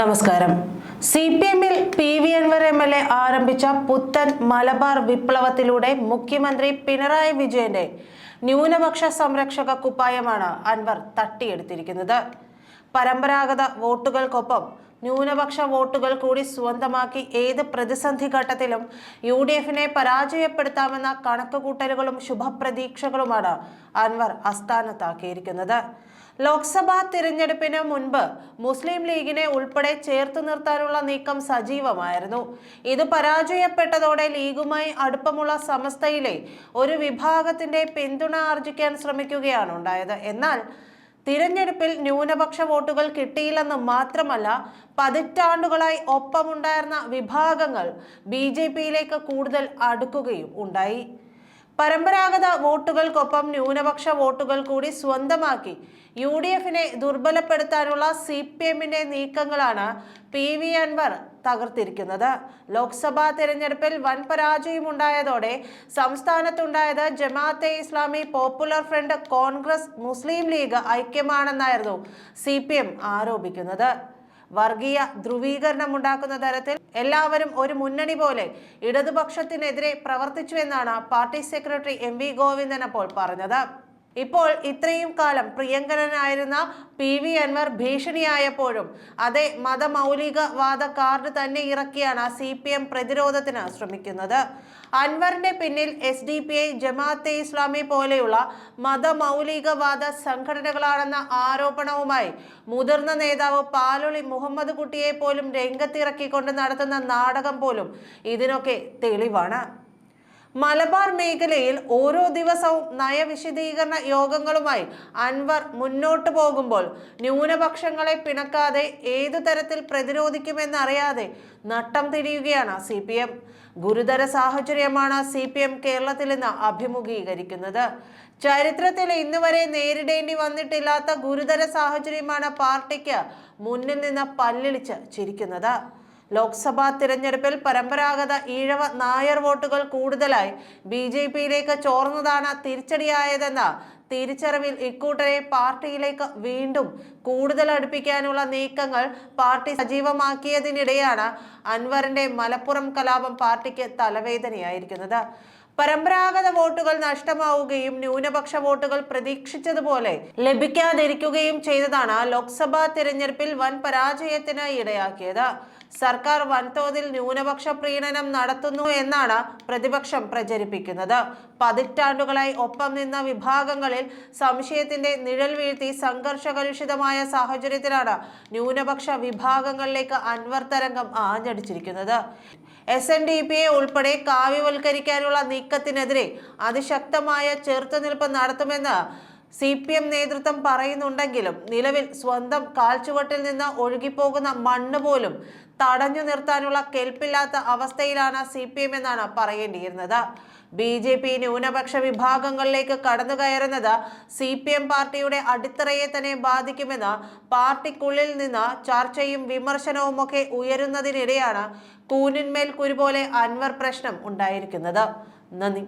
നമസ്കാരം. C P എമ്മിൽ P V Anvar M L A ആരംഭിച്ച പുത്തൻ മലബാർ വിപ്ലവത്തിലൂടെ മുഖ്യമന്ത്രി പിണറായി വിജയന്റെ ന്യൂനപക്ഷ സംരക്ഷക കുപ്പായമാണ് അൻവർ തട്ടിയെടുത്തിരിക്കുന്നത്. പരമ്പരാഗത വോട്ടുകൾക്കൊപ്പം ന്യൂനപക്ഷ വോട്ടുകൾ കൂടി സ്വന്തമാക്കി ഏത് പ്രതിസന്ധി ഘട്ടത്തിലും യു ഡി എഫിനെ പരാജയപ്പെടുത്താമെന്ന കണക്കുകൂട്ടലുകളും ശുഭപ്രതീക്ഷകളുമാണ് അൻവർ അസ്ഥാനത്താക്കിയിരിക്കുന്നത് ലോക്സഭാ തിരഞ്ഞെടുപ്പിന് മുൻപ് മുസ്ലിം ലീഗിനെ ഉൾപ്പെടെ ചേർത്ത് നിർത്താനുള്ള നീക്കം സജീവമായിരുന്നു. ഇത് പരാജയപ്പെട്ടതോടെ ലീഗുമായി അടുപ്പമുള്ള സമസ്തയിലെ ഒരു വിഭാഗത്തിന്റെ പിന്തുണ ആർജിക്കാൻ ശ്രമിക്കുകയാണ് ഉണ്ടായത്. എന്നാൽ തിരഞ്ഞെടുപ്പിൽ ന്യൂനപക്ഷ വോട്ടുകൾ കിട്ടിയില്ലെന്ന് മാത്രമല്ല പതിറ്റാണ്ടുകളായി ഒപ്പമുണ്ടായിരുന്ന വിഭാഗങ്ങൾ ബി ജെ പിയിലേക്ക് കൂടുതൽ അടുക്കുകയും ഉണ്ടായി. പരമ്പരാഗത വോട്ടുകൾക്കൊപ്പം ന്യൂനപക്ഷ വോട്ടുകൾ കൂടി സ്വന്തമാക്കി. യു ഡി എഫിനെ ദുർബലപ്പെടുത്താനുള്ള സി പി എമ്മിന്റെ നീക്കങ്ങളാണ് പി വി അൻവർ തകർത്തിരിക്കുന്നത്. ലോക്സഭാ തെരഞ്ഞെടുപ്പിൽ വൻ പരാജയമുണ്ടായതോടെ സംസ്ഥാനത്തുണ്ടായത് ജമാഅത്തെ ഇസ്ലാമി പോപ്പുലർ ഫ്രണ്ട് കോൺഗ്രസ് മുസ്ലിം ലീഗ് ഐക്യമാണെന്നായിരുന്നു സി ആരോപിക്കുന്നത്. വർഗീയ ധ്രുവീകരണമുണ്ടാക്കുന്ന തരത്തിൽ എല്ലാവരും ഒരു മുന്നണി പോലെ ഇടതുപക്ഷത്തിനെതിരെ പ്രവർത്തിച്ചുവെന്നാണ് party secretary M V Govindan അപ്പോൾ പറഞ്ഞത്. ഇപ്പോൾ ഇത്രയും കാലം പ്രിയങ്കരനായിരുന്ന പി വി അൻവർ ഭീഷണിയായപ്പോഴും അതേ മതമൗലികവാദ കാർഡ് തന്നെ ഇറക്കിയാണ് സി പി എം പ്രതിരോധത്തിന് ശ്രമിക്കുന്നത്. അൻവറിന്റെ പിന്നിൽ S D P I Jamaat-e Islami പോലെയുള്ള മതമൗലികവാദ സംഘടനകളാണെന്ന ആരോപണവുമായി മുതിർന്ന നേതാവ് പാലൊളി മുഹമ്മദ് കുട്ടിയെ പോലും രംഗത്തിറക്കിക്കൊണ്ട് നടത്തുന്ന നാടകം പോലും ഇതിനൊക്കെ തെളിവാണ്. മലബാർ മേഖലയിൽ ഓരോ ദിവസവും നയവിശദീകരണ യോഗങ്ങളുമായി അൻവർ മുന്നോട്ടു പോകുമ്പോൾ ന്യൂനപക്ഷങ്ങളെ പിണക്കാതെ ഏതു തരത്തിൽ പ്രതിരോധിക്കുമെന്നറിയാതെ നട്ടം തിരിയുകയാണ് സി പി എം. ഗുരുതര സാഹചര്യമാണ് സി പി എം കേരളത്തിൽ ഇന്ന് അഭിമുഖീകരിക്കുന്നത്. ചരിത്രത്തിൽ ഇന്നുവരെ നേരിടേണ്ടി വന്നിട്ടില്ലാത്ത ഗുരുതര സാഹചര്യമാണ് പാർട്ടിക്ക് മുന്നിൽ നിന്ന് പല്ലിളിച്ച് ചിരിക്കുന്നത്. ലോക്സഭാ തിരഞ്ഞെടുപ്പിൽ പരമ്പരാഗത ഈഴവ നായർ വോട്ടുകൾ കൂടുതലായി. ബി ജെ പിയിലേക്ക് ചോർന്നതാണ് തിരിച്ചടിയായതെന്ന തിരിച്ചറിവിൽ ഇക്കൂട്ടരെ പാർട്ടിയിലേക്ക് വീണ്ടും കൂടുതൽ അടുപ്പിക്കാനുള്ള നീക്കങ്ങൾ പാർട്ടി സജീവമാക്കിയതിനിടെയാണ് അൻവറിന്റെ മലപ്പുറം കലാപം പാർട്ടിക്ക് തലവേദനയായിരിക്കുന്നത്. പരമ്പരാഗത വോട്ടുകൾ നഷ്ടമാവുകയും ന്യൂനപക്ഷ വോട്ടുകൾ പ്രതീക്ഷിച്ചതുപോലെ ലഭിക്കാതിരിക്കുകയും ചെയ്തതാണ് ലോക്സഭാ തിരഞ്ഞെടുപ്പിൽ വൻ പരാജയത്തിന് ഇടയാക്കിയത്. സർക്കാർ വൻതോതിൽ ന്യൂനപക്ഷ പ്രീണനം നടത്തുന്നു എന്നാണ് പ്രതിപക്ഷം പ്രചരിപ്പിക്കുന്നത്. പതിറ്റാണ്ടുകളായി ഒപ്പം നിന്ന വിഭാഗങ്ങളിൽ സംശയത്തിന്റെ നിഴൽ വീഴ്ത്തി സംഘർഷകലുഷിതമായ സാഹചര്യത്തിലാണ് ന്യൂനപക്ഷ വിഭാഗങ്ങളിലേക്ക് അൻവർ തരംഗം ആഞ്ഞടിച്ചിരിക്കുന്നത്. S N D P A ഉൾപ്പെടെ കാവ്യവൽക്കരിക്കാനുള്ള നീക്കത്തിനെതിരെ അതിശക്തമായ ചെറുത്തുനിൽപ്പ് നടത്തുമെന്ന് സി പി എം നേതൃത്വം പറയുന്നുണ്ടെങ്കിലും നിലവിൽ സ്വന്തം കാൽച്ചുവട്ടിൽ നിന്ന് ഒഴുകിപ്പോകുന്ന മണ്ണ് പോലും തടഞ്ഞു നിർത്താനുള്ള കെൽപ്പില്ലാത്ത അവസ്ഥയിലാണ് സി പി എം എന്നാണ് പറയേണ്ടിയിരുന്നത്. ബി ജെ പി ന്യൂനപക്ഷ വിഭാഗങ്ങളിലേക്ക് കടന്നു കയറുന്നത് സി പി എം പാർട്ടിയുടെ അടിത്തറയെ തന്നെ ബാധിക്കുമെന്ന് പാർട്ടിക്കുള്ളിൽ നിന്ന് ചർച്ചയും വിമർശനവും ഒക്കെ ഉയരുന്നതിനിടെയാണ് കൂനിന്മേൽ കുരുപോലെ അൻവർ പ്രശ്നം ഉണ്ടായിരിക്കുന്നത്. നന്ദി.